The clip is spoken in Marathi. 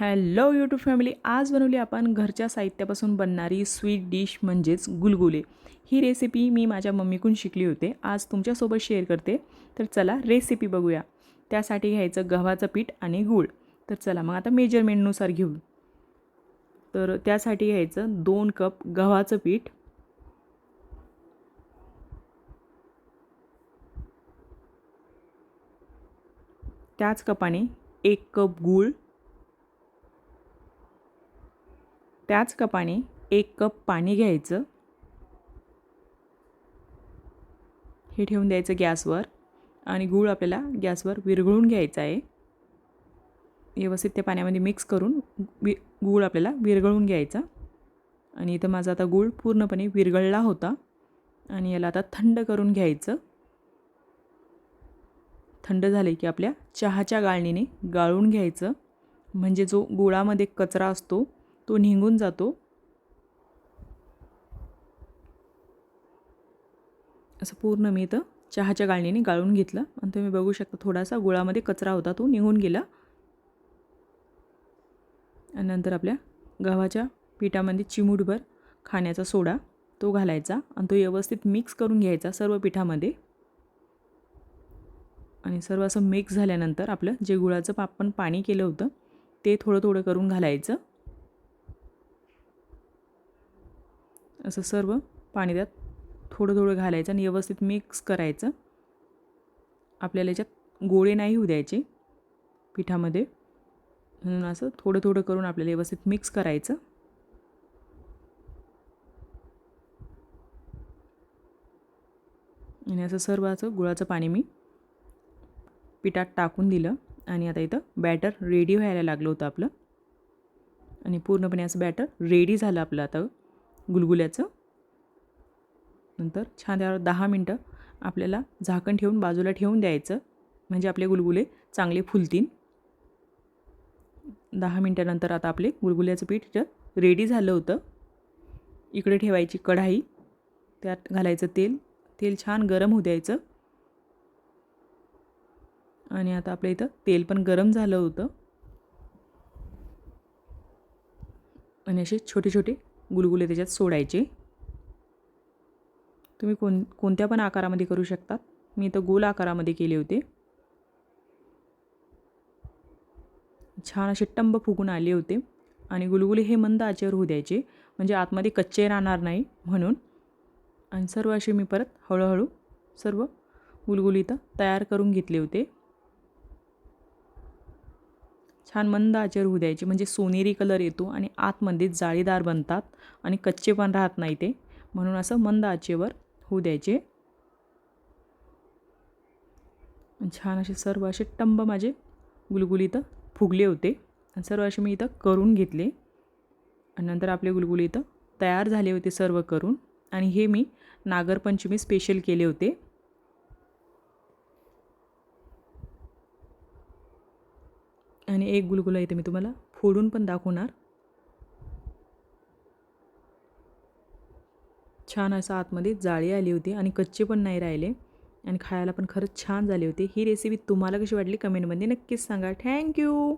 हॅलो यूट्यूब फॅमिली आज बनवली आपण घरच्या साहित्यापासून बनणारी स्वीट डिश म्हणजेच गुलगुले. ही रेसिपी मी माझ्या मम्मीकडून शिकली होते. आज तुमच्यासोबत शेअर करते. तर चला रेसिपी बघूया. त्यासाठी घ्यायचं गव्हाचं पीठ आणि गूळ. तर चला मग आता मेजरमेंटनुसार घेऊ. तर त्यासाठी घ्यायचं दोन कप गव्हाचं पीठ. त्याच कपाने एक कप गूळ. त्याच कपाने एक कप पाणी घ्यायचं. हे ठेवून द्यायचं गॅसवर आणि गूळ आपल्याला गॅसवर विरघळून घ्यायचा आहे. व्यवस्थित त्या पाण्यामध्ये मिक्स करून वि गूळ आपल्याला विरघळून घ्यायचा. आणि इथं माझा आता गूळ पूर्णपणे विरघळला होता. आणि याला आता थंड करून घ्यायचं. थंड झाले की आपल्या चहाच्या गाळणीने गाळून घ्यायचं. म्हणजे जो गुळामध्ये कचरा असतो तो निघून जातो. असं पूर्ण मी इथं चहाच्या गाळणीने गाळून घेतलं. आणि तुम्ही बघू शकता थोडासा गुळामध्ये कचरा होता तो निघून गेला. आणि नंतर आपल्या गव्हाच्या पिठामध्ये चिमूटभर खाण्याचा सोडा तो घालायचा. आणि तो व्यवस्थित मिक्स करून घ्यायचा सर्व पिठामध्ये. आणि सर्व असं मिक्स झाल्यानंतर आपलं जे गुळाचं आपण पाणी केलं होतं ते थोडं थोडं करून घालायचं. असं सर्व पाणी त्यात थोडं थोडं घालायचं आणि व्यवस्थित मिक्स करायचं. आपल्याला याच्यात गोळे नाही होऊ द्यायचे पिठामध्ये. म्हणून असं थोडं थोडं करून आपल्याला व्यवस्थित मिक्स करायचं. आणि असं सर्व असं गुळाचं पाणी मी पिठात टाकून दिलं आणि आता इथं बॅटर रेडी व्हायला लागलं होतं आपलं. आणि पूर्णपणे असं बॅटर रेडी झालं आपलं आता. गुलगुल्याचं. नंतर छान त्यावर दहा मिनटं आपल्याला झाकण ठेवून बाजूला ठेवून द्यायचं. म्हणजे आपले गुलगुले चांगले फुलतील. दहा मिनटानंतर आता आपले गुलगुल्याचं पीठ इथं रेडी झालं होतं. इकडे ठेवायची कढाई. त्यात घालायचं तेल. तेल छान गरम होऊ द्यायचं. आणि आता आपल्या इथं तेल पण गरम झालं होतं. आणि असे छोटे छोटे गुलगुले त्याच्यात सोडायचे. तुम्ही कोण कोणत्या पण आकारामध्ये करू शकतात. मी इथं गोल आकारामध्ये केले होते. छान असे टंब फुगून आले होते. आणि गुलगुले हे मंद आचेवर होऊ द्यायचे. म्हणजे आतमध्ये कच्चे राहणार नाही म्हणून. आणि सर्व असे मी परत हळूहळू सर्व गुलगुली इथं तयार करून घेतले होते. छान मंद आचेवर होऊ द्यायचे. म्हणजे सोनेरी कलर येतो आणि आतमध्ये जाळीदार बनतात आणि कच्चे पण राहत नाही ते. म्हणून असं मंद आचेवर होऊ द्यायचे. छान असे सर्व असे टंब माझे गुलगुली इथं फुगले होते. आणि सर्व असे मी इथं करून घेतले. आणि नंतर आपले गुलगुली इथं तयार झाले होते सर्व करून. आणि हे मी नागरपंचमी स्पेशल केले होते. आणि एक गुलगुला इथे मी तुम्हाला फोडून पण दाखवणार. छान असं आतमध्ये जाळी आली होती आणि कच्चे पण नाही राहिले आणि खायला पण खरंच छान झाली होती. ही रेसिपी तुम्हाला कशी वाटली? कमेंटमध्ये नक्कीच सांगा. थँक्यू